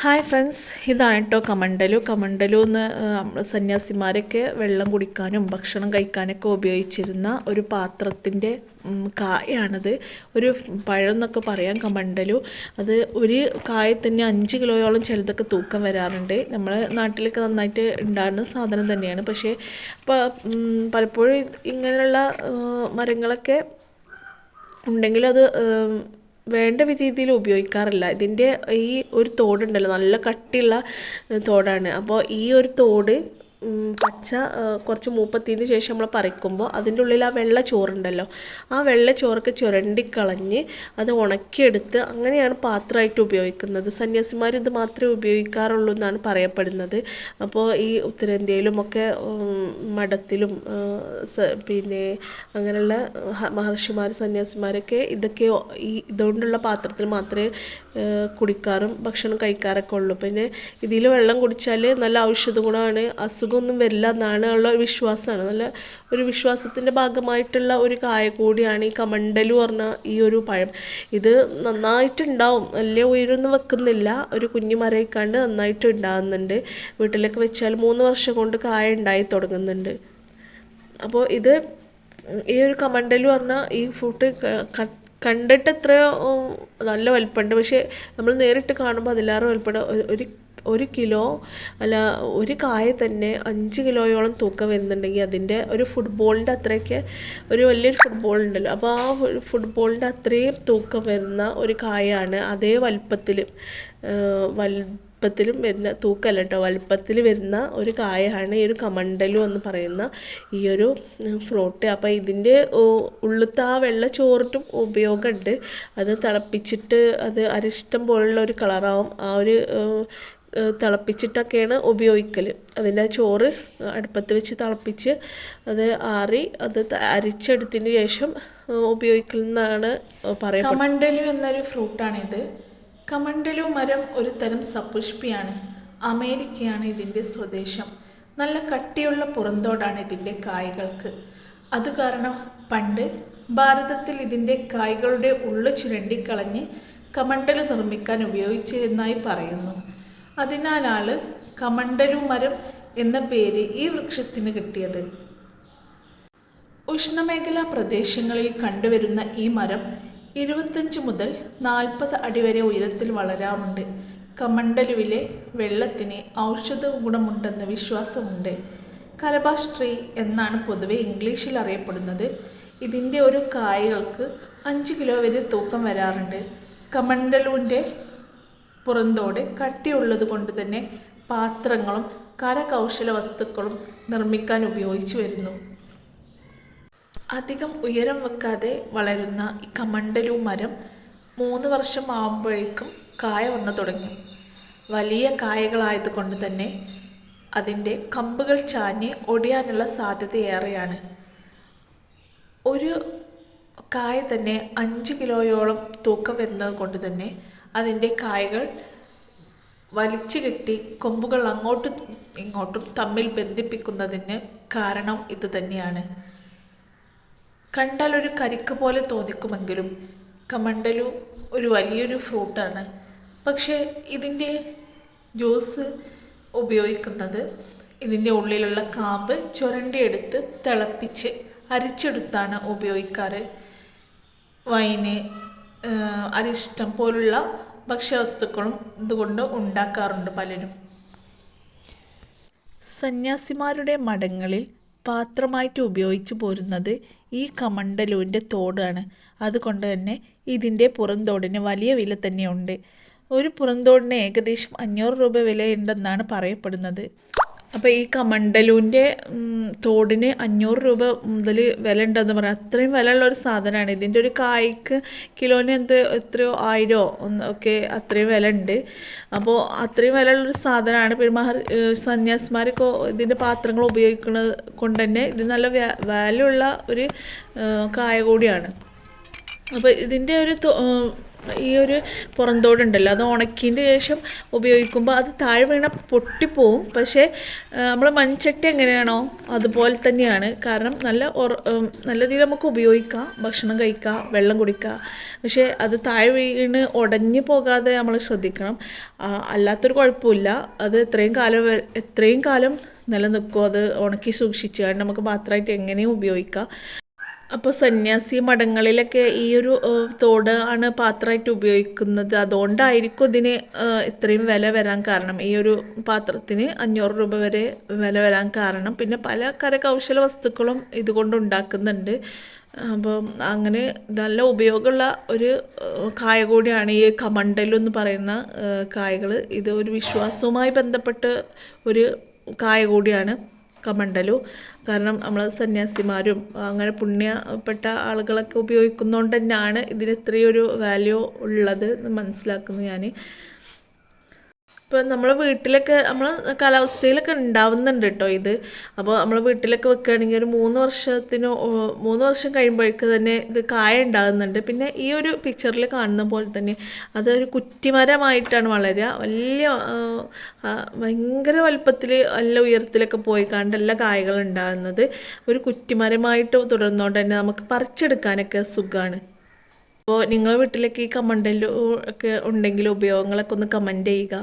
Hi friends ഇതാണ് കേട്ടോ കമണ്ടലു കമണ്ടലു എന്ന് നമ്മൾ സന്യാസിമാരൊക്കെ വെള്ളം കുടിക്കാനും ഭക്ഷണം കഴിക്കാനൊക്കെ ഉപയോഗിച്ചിരുന്ന ഒരു പാത്രത്തിന്റെ കായാണത് ഒരു പഴം എന്നൊക്കെ പറയാം കമണ്ടലു അത് ഒരു കായ തന്നെ അഞ്ച് കിലോയോളം ചിലതൊക്കെ തൂക്കം വരാറുണ്ട്. നമ്മളെ നാട്ടിലൊക്കെ നന്നായിട്ട് ഉണ്ടാകുന്ന സാധനം തന്നെയാണ്. പക്ഷേ പലപ്പോഴും ഇങ്ങനെയുള്ള മരങ്ങളൊക്കെ ഉണ്ടെങ്കിലും അത് വേണ്ട രീതിയിൽ ഉപയോഗിക്കാറില്ല. ഇതിന്റെ ഈ ഒരു തോടുണ്ടല്ലോ നല്ല കട്ടിയുള്ള തോടാണ്. അപ്പോൾ ഈ ഒരു തോട് പച്ച കുറച്ച് മൂപ്പത്തിന് ശേഷം നമ്മൾ പറിക്കുമ്പോൾ അതിന്റെ ഉള്ളിൽ ആ വെള്ള ചോറുണ്ടല്ലോ. ആ വെള്ള ചോറൊക്കെ ചുരണ്ടിക്കളഞ്ഞ് അത് ഉണക്കിയെടുത്ത് അങ്ങനെയാണ് പാത്രമായിട്ട് ഉപയോഗിക്കുന്നത്. സന്യാസിമാർ ഇത് മാത്രമേ ഉപയോഗിക്കാറുള്ളൂ എന്നാണ് പറയപ്പെടുന്നത്. അപ്പോൾ ഈ ഉത്തരേന്ത്യയിലുമൊക്കെ മഠത്തിലും പിന്നെ അങ്ങനെയുള്ള മഹർഷിമാർ സന്യാസിമാരൊക്കെ ഇതൊക്കെ ഈ ഇതുകൊണ്ടുള്ള പാത്രത്തിൽ മാത്രമേ കുടിക്കാറും ഭക്ഷണം കഴിക്കാറൊക്കെ ഉള്ളൂ. പിന്നെ ഇതിൽ വെള്ളം കുടിച്ചാൽ നല്ല ഔഷധ ഗുണമാണ്. അസുഖമൊന്നും വരില്ല എന്നാണ് ഉള്ള ഒരു വിശ്വാസമാണ്. നല്ല ഒരു വിശ്വാസത്തിന്റെ ഭാഗമായിട്ടുള്ള ഒരു കായ കൂടിയാണ് ഈ കമണ്ടലു പറഞ്ഞ ഈ ഒരു പഴം. ഇത് നന്നായിട്ടുണ്ടാവും. വലിയ ഉയരൊന്നും വെക്കുന്നില്ല. ഒരു കുഞ്ഞു മരയിക്കാണ്ട് നന്നായിട്ട് ഉണ്ടാകുന്നുണ്ട് വീട്ടിലൊക്കെ വെച്ചാൽ മൂന്ന് വർഷം കൊണ്ട് കായ ഉണ്ടായി തുടങ്ങുന്നുണ്ട്. അപ്പോൾ ഇത് ഈ ഒരു കമണ്ടലു പറഞ്ഞാൽ ഈ ഫ്രൂട്ട് കണ്ടിട്ട് എത്രയോ നല്ല വലിപ്പമുണ്ട്. പക്ഷേ നമ്മൾ നേരിട്ട് കാണുമ്പോൾ അതിലേറെ വലിപ്പമുണ്ട്. ഒരു- ഒരു കിലോ അല്ല ഒരു കായ തന്നെ അഞ്ച് കിലോയോളം തൂക്കം വരുന്നുണ്ടെങ്കിൽ അതിന്റെ ഒരു ഫുട്ബോളിന്റെ അത്രയ്ക്ക് ഒരു വലിയൊരു ഫുട്ബോൾ ഉണ്ടല്ലോ. അപ്പോൾ ആ ഒരു ഫുട്ബോളിന്റെ അത്രയും തൂക്കം വരുന്ന ഒരു കായാണ് അതേ വലിപ്പത്തിൽ വലുപ്പത്തിലും വരുന്ന തൂക്കല്ല കേട്ടോ. വലുപ്പത്തിൽ വരുന്ന ഒരു കായാണ് ഈ ഒരു കമണ്ടലു എന്ന് പറയുന്ന ഈ ഒരു ഫ്രൂട്ട് അപ്പോൾ ഇതിന്റെ ഉള്ളിലത്തെ ആ വെള്ള ചോറിട്ടും ഉപയോഗമുണ്ട്. അത് തിളപ്പിച്ചിട്ട് അത് അരിഷ്ടം പോലുള്ള ഒരു കളറാവും. ആ ഒരു തിളപ്പിച്ചിട്ടൊക്കെയാണ് ഉപയോഗിക്കൽ അതിന്റെ ചോറ് അടുപ്പത്ത് വെച്ച് തിളപ്പിച്ച് അത് ആറി അത് അരിച്ചെടുത്തതിന് ശേഷം ഉപയോഗിക്കുന്നതാണ് പറയുന്നത് കമണ്ടലു എന്നൊരു ഫ്രൂട്ടാണിത്. കമണ്ടലു മരം ഒരു തരം സപുഷ്പിയാണ്. അമേരിക്കയാണ് ഇതിന്റെ സ്വദേശം. നല്ല കട്ടിയുള്ള പുറന്തോടാണ് ഇതിന്റെ കായ്കൾക്ക്. അത് കാരണം പണ്ട് ഭാരതത്തിൽ ഇതിന്റെ കായ്കളുടെ ഉള്ളു ചുരണ്ടിക്കളഞ്ഞ് കമണ്ടൽ നിർമ്മിക്കാൻ ഉപയോഗിച്ചിരുന്നതായി പറയുന്നു. അതിനാലാണ് കമണ്ടലു മരം എന്ന പേര് ഈ വൃക്ഷത്തിന് കിട്ടിയത്. ഉഷ്ണമേഖലാ പ്രദേശങ്ങളിൽ കണ്ടുവരുന്ന ഈ മരം ഇരുപത്തഞ്ച് മുതൽ നാൽപ്പത് അടി വരെ ഉയരത്തിൽ വളരാറുണ്ട്. കമണ്ടലുവിലെ വെള്ളത്തിന് ഔഷധ ഗുണമുണ്ടെന്ന വിശ്വാസമുണ്ട്. കലബാഷ് ട്രീ എന്നാണ് പൊതുവെ ഇംഗ്ലീഷിൽ അറിയപ്പെടുന്നത്. ഇതിന്റെ ഒരു കായകൾക്ക് അഞ്ച് കിലോ വരെ തൂക്കം വരാറുണ്ട്. കമണ്ടലുവിന്റെ പുറന്തോട് കട്ടിയുള്ളത് കൊണ്ട് തന്നെ പാത്രങ്ങളും കരകൗശല വസ്തുക്കളും നിർമ്മിക്കാൻ ഉപയോഗിച്ചു വരുന്നു. അധികം ഉയരം വെക്കാതെ വളരുന്ന ഈ കമണ്ടലു മരം മൂന്ന് വർഷം ആകുമ്പോഴേക്കും കായ വന്നു തുടങ്ങി. വലിയ കായകളായതുകൊണ്ട് തന്നെ അതിന്റെ കമ്പുകൾ ചാഞ്ഞ് ഒടിയാനുള്ള സാധ്യത ഏറെയാണ്. ഒരു കായ തന്നെ അഞ്ച് കിലോയോളം തൂക്കം വരുന്നത് കൊണ്ട് തന്നെ അതിന്റെ കായകൾ വലിച്ചു കെട്ടി കൊമ്പുകൾ അങ്ങോട്ടും ഇങ്ങോട്ടും തമ്മിൽ ബന്ധിപ്പിക്കുന്നതിന് കാരണം ഇത് തന്നെയാണ്. കണ്ടാൽ ഒരു കരിക്ക് പോലെ തോന്നിക്കുമെങ്കിലും കമണ്ടലു ഒരു വലിയൊരു ഫ്രൂട്ടാണ്. പക്ഷേ ഇതിന്റെ ജ്യൂസ് ഉപയോഗിക്കുന്നത് ഇതിന്റെ ഉള്ളിലുള്ള കാമ്പ് ചുരണ്ടിയെടുത്ത് തിളപ്പിച്ച് അരിച്ചെടുത്താണ് ഉപയോഗിക്കാറ്. വൈന് അരിഷ്ടം പോലുള്ള ഭക്ഷ്യവസ്തുക്കളും ഇതുകൊണ്ട് ഉണ്ടാക്കാറുണ്ട് പലരും. സന്യാസിമാരുടെ മഠങ്ങളിൽ പാത്രമായിട്ട് ഉപയോഗിച്ചു പോരുന്നത് ഈ കമണ്ടലുവിന്റെ തോടാണ്. അതുകൊണ്ട് തന്നെ ഇതിന്റെ പുറന്തോടിന് വലിയ വില തന്നെയുണ്ട്. ഒരു പുറന്തോടിന് ഏകദേശം അഞ്ഞൂറ് രൂപ വിലയുണ്ടെന്നാണ് പറയപ്പെടുന്നത്. അപ്പോൾ ഈ കമണ്ടലൂന്റെ തോടിന് അഞ്ഞൂറ് രൂപ മുതൽ വില ഉണ്ടെന്ന് പറയാം അത്രയും വിലയുള്ള ഒരു സാധനമാണ് ഇതിന്റെ ഒരു കായ്ക്ക് കിലോന് എന്ത് എത്രയോ ആയിരോ ഒക്കെ അത്രയും വില ഉണ്ട് അപ്പോൾ അത്രയും വിലയുള്ളൊരു സാധനമാണ് ഏഹ് സന്യാസിമാരൊക്കെ ഇതിന്റെ പാത്രങ്ങൾ ഉപയോഗിക്കുന്നത് കൊണ്ട് തന്നെ ഇത് നല്ല വാല്യുള്ള ഒരു കായ കൂടിയാണ്. അപ്പോൾ ഇതിന്റെ ഒരു ഈ ഒരു പുറന്തോടുണ്ടല്ലോ. അത് ഉണക്കിയതിന്റെ ശേഷം ഉപയോഗിക്കുമ്പോൾ അത് താഴെ വീണ പൊട്ടിപ്പോവും. പക്ഷേ നമ്മൾ മൺചട്ടി എങ്ങനെയാണോ അതുപോലെ തന്നെയാണ്. കാരണം നല്ല നല്ല രീതിയിൽ നമുക്ക് ഉപയോഗിക്കാം. ഭക്ഷണം കഴിക്കാം വെള്ളം കുടിക്കാം. പക്ഷേ അത് താഴെ വീണ് ഉടഞ്ഞു പോകാതെ നമ്മൾ ശ്രദ്ധിക്കണം. അല്ലാത്തൊരു കുഴപ്പമില്ല. അത് എത്രയും കാലം എത്രയും കാലം നിലനിൽക്കും. അത് ഉണക്കി സൂക്ഷിച്ച്. കാരണം നമുക്ക് പാത്രമായിട്ട് എങ്ങനെയും ഉപയോഗിക്കാം. അപ്പോൾ സന്യാസി മഠങ്ങളിലൊക്കെ ഈ ഒരു തോട് ആണ് പാത്രമായിട്ട് ഉപയോഗിക്കുന്നത്. അതുകൊണ്ടായിരിക്കും ഇതിന് ഇത്രയും വില വരാൻ കാരണം. ഈ ഒരു പാത്രത്തിന് അഞ്ഞൂറ് രൂപ വരെ വില വരാൻ കാരണം. പിന്നെ പല കരകൗശല വസ്തുക്കളും ഇതുകൊണ്ട് ഉണ്ടാക്കുന്നുണ്ട്. അപ്പം അങ്ങനെ നല്ല ഉപയോഗമുള്ള ഒരു കായ കൂടിയാണ് ഈ കമണ്ടലു എന്ന് പറയുന്ന കായകൾ ഇത് ഒരു വിശ്വാസവുമായി ബന്ധപ്പെട്ട് ഒരു കായ കൂടിയാണ് കമണ്ടലു കാരണം നമ്മൾ സന്യാസിമാരും അങ്ങനെ പുണ്യപ്പെട്ട ആളുകളൊക്കെ ഉപയോഗിക്കുന്നതുകൊണ്ട് തന്നെയാണ് ഇതിന് ഇത്രയൊരു വാല്യൂ ഉള്ളത് എന്ന് മനസ്സിലാക്കുന്നു ഞാൻ ഇപ്പം നമ്മളെ വീട്ടിലൊക്കെ നമ്മൾ കാലാവസ്ഥയിലൊക്കെ ഉണ്ടാവുന്നുണ്ട് കേട്ടോ ഇത്. അപ്പോൾ നമ്മളെ വീട്ടിലൊക്കെ വെക്കുകയാണെങ്കിൽ ഒരു മൂന്ന് വർഷത്തിന് മൂന്ന് വർഷം കഴിയുമ്പോഴേക്ക് തന്നെ ഇത് കായ ഉണ്ടാകുന്നുണ്ട്. പിന്നെ ഈ ഒരു പിക്ചറിൽ കാണുന്ന പോലെ തന്നെ അതൊരു കുറ്റിമരമായിട്ടാണ് വളരുക വലിയ ഭയങ്കര വലുപ്പത്തിൽ നല്ല ഉയരത്തിലൊക്കെ പോയി കണ്ട് എല്ലാ കായകൾ ഉണ്ടാകുന്നത്. ഒരു കുറ്റിമരമായിട്ട് തുടർന്നുകൊണ്ട് തന്നെ നമുക്ക് പറിച്ചെടുക്കാനൊക്കെ സുഖമാണ് അപ്പോൾ നിങ്ങളുടെ വീട്ടിലേക്ക് ഈ കമന്റിൽ ഒക്കെ ഉണ്ടെങ്കിൽ ഉപയോഗങ്ങളൊക്കെ ഒന്ന് കമന്റ് ചെയ്യുക.